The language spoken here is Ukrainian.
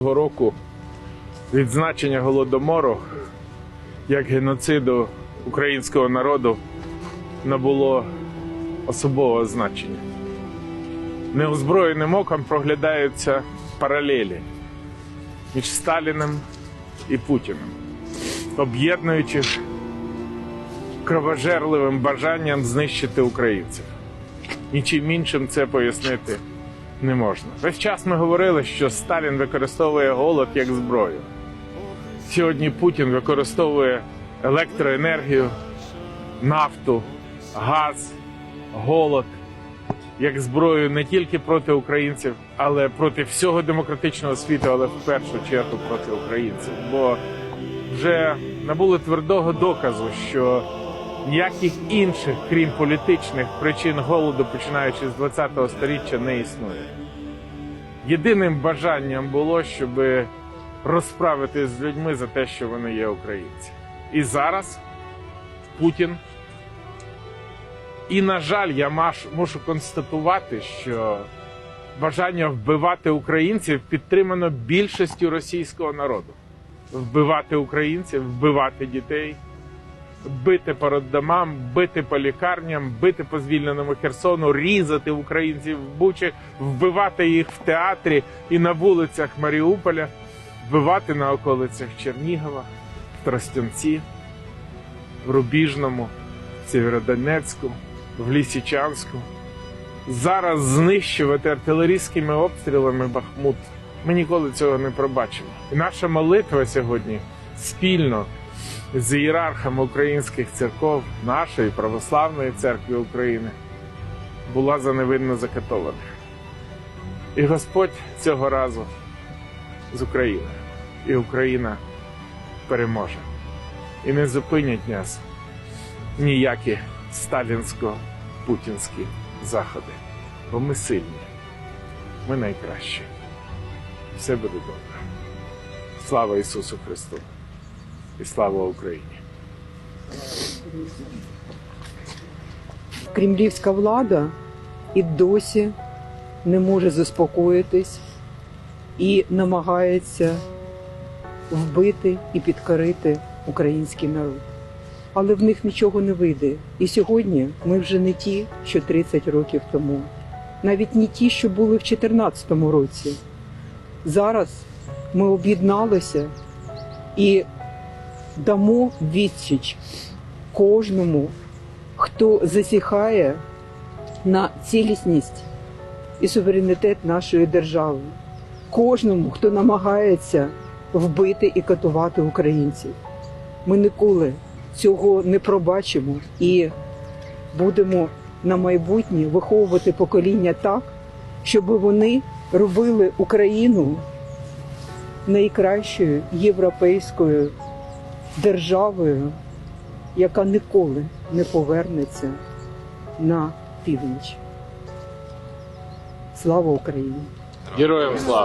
року відзначення голодомору як геноциду українського народу набуло особового значення. Неозброєним оком проглядаються паралелі між Сталіним і Путіним, об'єднуючи кровожерливим бажанням знищити українців. Нічим іншим це пояснити не можна. Весь час ми говорили, що Сталін використовує голод як зброю. Сьогодні Путін використовує електроенергію, нафту, газ, голод як зброю не тільки проти українців, але проти всього демократичного світу, але в першу чергу проти українців. Бо вже набули твердого доказу, що ніяких інших, крім політичних причин голоду, починаючи з 20-го сторіччя, не існує. Єдиним бажанням було, щоб розправитись з людьми за те, що вони є українці. І зараз Путін. І, на жаль, я мушу констатувати, що бажання вбивати українців підтримано більшістю російського народу. Вбивати українців, вбивати дітей, бити по роддомам, бити по лікарням, бити по звільненому Херсону, різати українців в Бучі, вбивати їх в театрі і на вулицях Маріуполя, вбивати на околицях Чернігова, в Тростянці, в Рубіжному, в Сєвєродонецьку, в Лісічанську. Зараз знищувати артилерійськими обстрілами Бахмут. Ми ніколи цього не пробачимо. І наша молитва сьогодні спільно з ієрархами українських церков, нашої православної церкви України, була за невинно закатованих. І Господь цього разу з Україною. І Україна переможе. І не зупинять нас ніякі сталінсько-путінські заходи. Бо ми сильні, ми найкращі. Все буде добре. Слава Ісусу Христу! І слава Україні! Кремлівська влада і досі не може заспокоїтись і намагається вбити і підкорити український народ. Але в них нічого не вийде. І сьогодні ми вже не ті, що 30 років тому, навіть не ті, що були в 2014 році. Зараз ми об'єдналися і дамо відсіч кожному хто засіхає на цілісність і суверенітет нашої держави, кожному, хто намагається вбити і катувати українців. Ми ніколи цього не пробачимо і будемо на майбутнє виховувати покоління так, щоб вони робили Україну найкращою європейською державою, яка ніколи не повернеться на північ. Слава Україні! Героям слава!